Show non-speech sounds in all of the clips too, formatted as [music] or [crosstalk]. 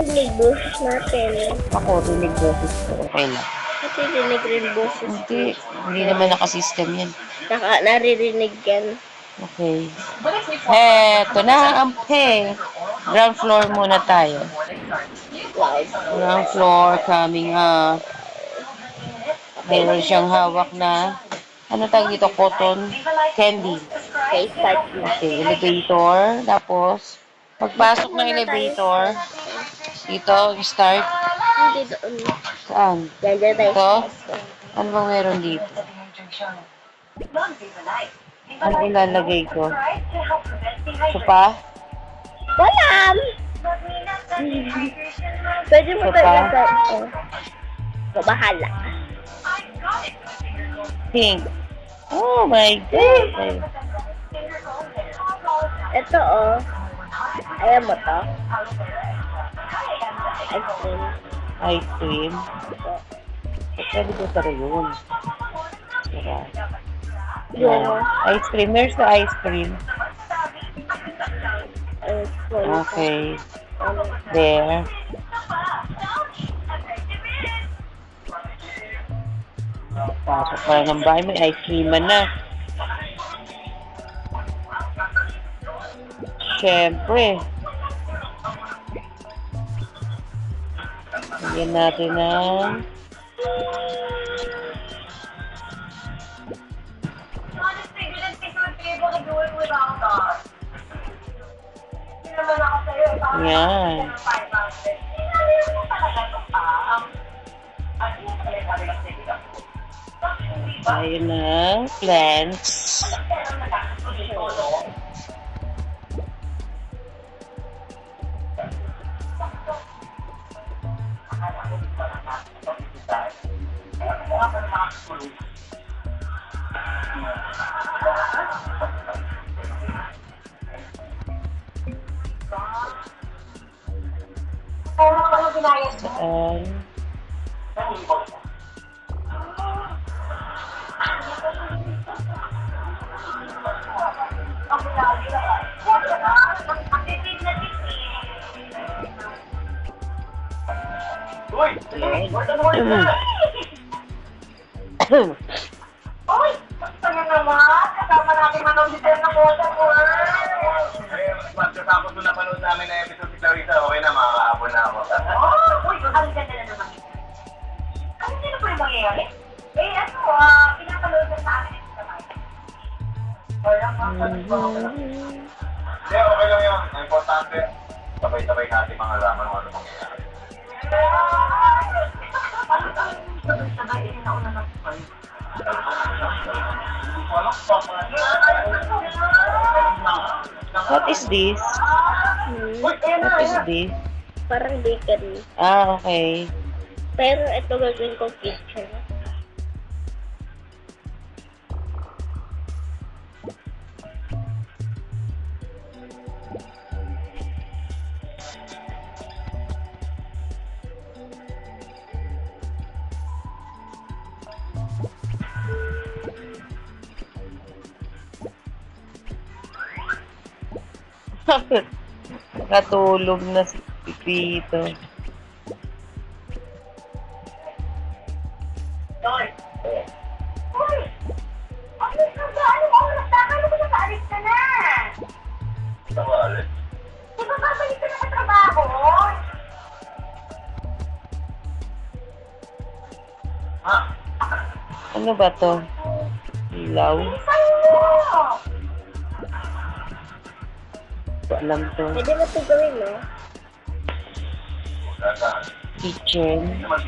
Rinig boses natin. Ako, rinig boses ko. Okay lang. Kasi rinig rin boses. Hindi, hindi naman nakasystem yan. Naka, naririnig yan. Okay. Eto na ang pe. Ground floor muna tayo. Ground floor coming up. Meron siyang hawak na ano tawag dito? Cotton candy. Okay, start na. Okay, elevator. Tapos, pagpasok ng elevator, dito, start. Hindi doon. Saan? Ito? Ano bang meron dito? Ano ilalagay ko? Sopa? Walam! Pwede mo Ito pa? talaga. Oh. So, bahala. Pink. Oh my God. Ito, oh. Ayan mo to. Ice cream. Ice cream. Ito. Pwede ko tara yun. Tara. Yung, Ice cream. Where's the ice cream? Okay. There. Pasok pa ng bahay. May ice cream na. Siyempre. Ako sa'yo. Parang yan. 500. Hindi namin Saan? Titid na titid. Uy! Uy! Na naman. Kasama natin manong-detail na bosa mo. Eh, pagkatapos nung napanood namin na episode si Clarissa, okay na, makakaabon na ako. Oh! Uy! Ang ganda na naman. Ano sino po yung mangyayari? Eh, ano, ah, pinapanood na sa akin ito naman. Wala ka Hindi, okay lang yun. Ang importante, sabay-sabay natin mga laman kung ano mangyayari. What is this? hmm, What is this? parang bakery. Ah, okay. Pero ito gagawin ko kitchen. [laughs] Katulog na si Pipito. Hoy! Hoy! Ano ka ba? Anong oras na? Ko alam to. Pwede mo ito gawin, no? Kitchen. Naman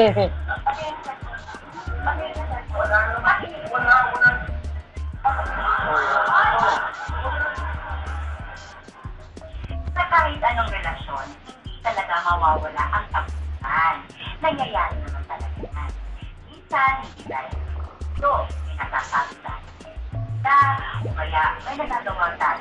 Sa kahit anong relasyon, hindi talaga mawawala ang tapunan. Nangyayari naman talaga yan. Minsan, hindi dahil ito, pinasasabi tayo. Na, o kaya may nagagawa tayo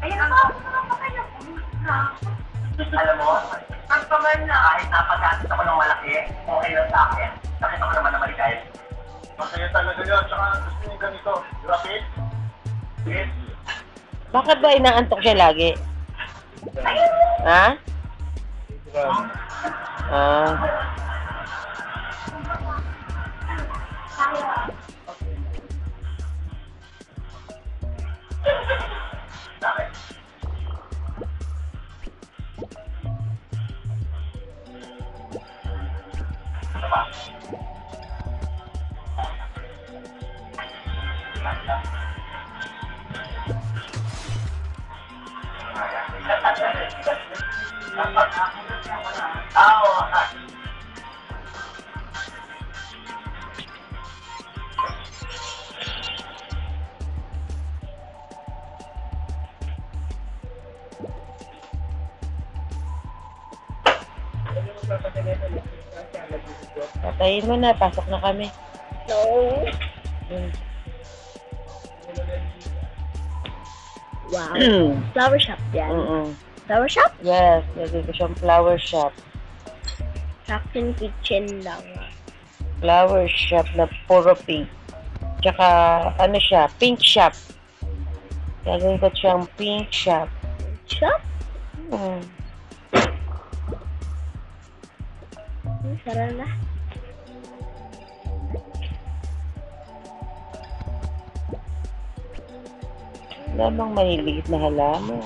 Ayun na, pa kayo. Alam mo, nagpaman na kahit napagastos ako ng malaki, okay lang sa akin. Nakita ko naman na maligay. Masaya talaga yun, tsaka gusto niyo ganito. Rapid? Yes. Bakit ba inaantok siya lagi? Ha? Ah. Bakit? Patayin mo na, pasok na kami. No. Hmm. Wow. [clears throat] Flower shop yan. Mm-mm. Flower shop? Yes, lagay ko siyang flower shop. Sa akin, kitchen lang. Flower shop na puro pink. Tsaka, ano siya, pink shop. Gagawin ko siyang pink shop. Shop? Hmm. Hmm, Sarap na. Lamang maliliit na halaman.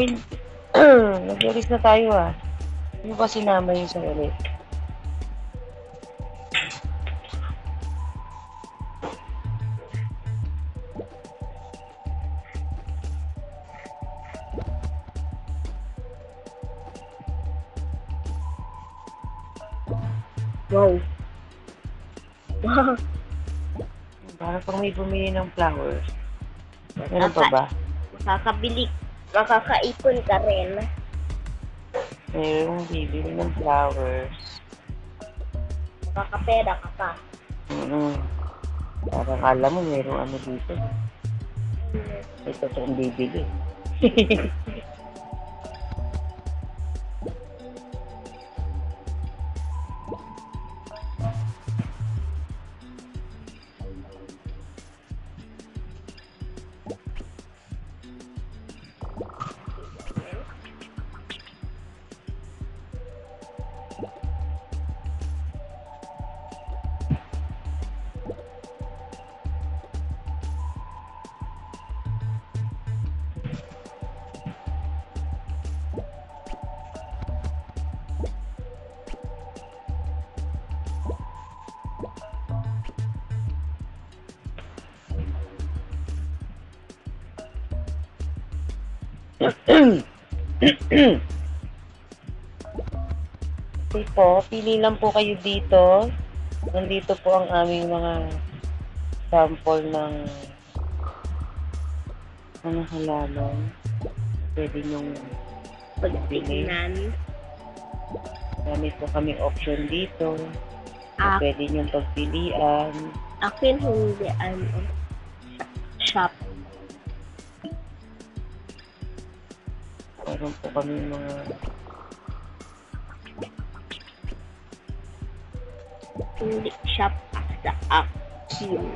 Uy, [clears throat] nag-release na tayo ah. Hindi ba sinama yung sa Wow. Wow. [laughs] Para pang may bumili ng flowers. Meron pa ba? Makakabili. Makakaipon ka rin. Mayroong bibili ng flowers. Makakapera ka pa. Mm. Parang alam mo, mayroong ano dito. May totoong bibili. [laughs] Okay po, pili lang po kayo dito. Nandito po ang aming mga sample ng ano halaman. Pwede nyong Pagtignan. Marami po kami option dito. Ah, Pwede nyong pagpilian. akin hindi ano. Shop. meron po kami mga tulip shop after action.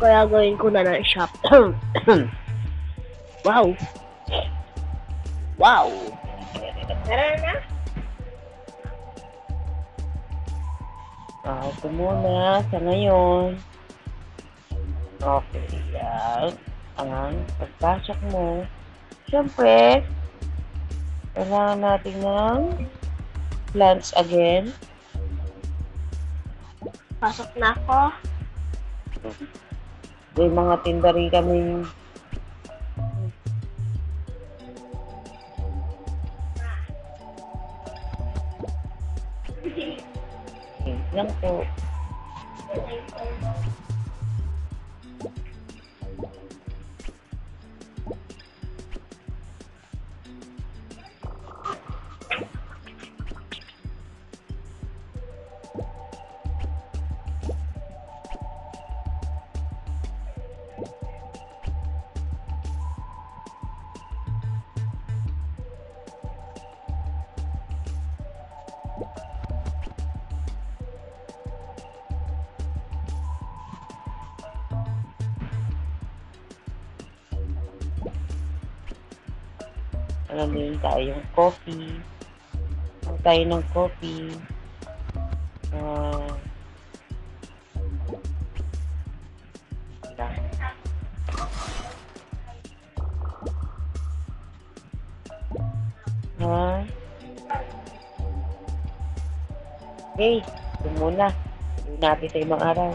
Kaya gawin ko na ng shop. [coughs] wow! Wow! Tara na! Ah, ito muna sa ngayon. Okay, yan. Yeah. Ang pagpasok mo. Siyempre, kailangan natin ng plants again. Pasok na ako. May mga tindari kaming Wait lang [laughs] po. Alam din tayong coffee. Ang tayo ng coffee. Ah. Okay, ito muna. Hindi natin sa ibang araw.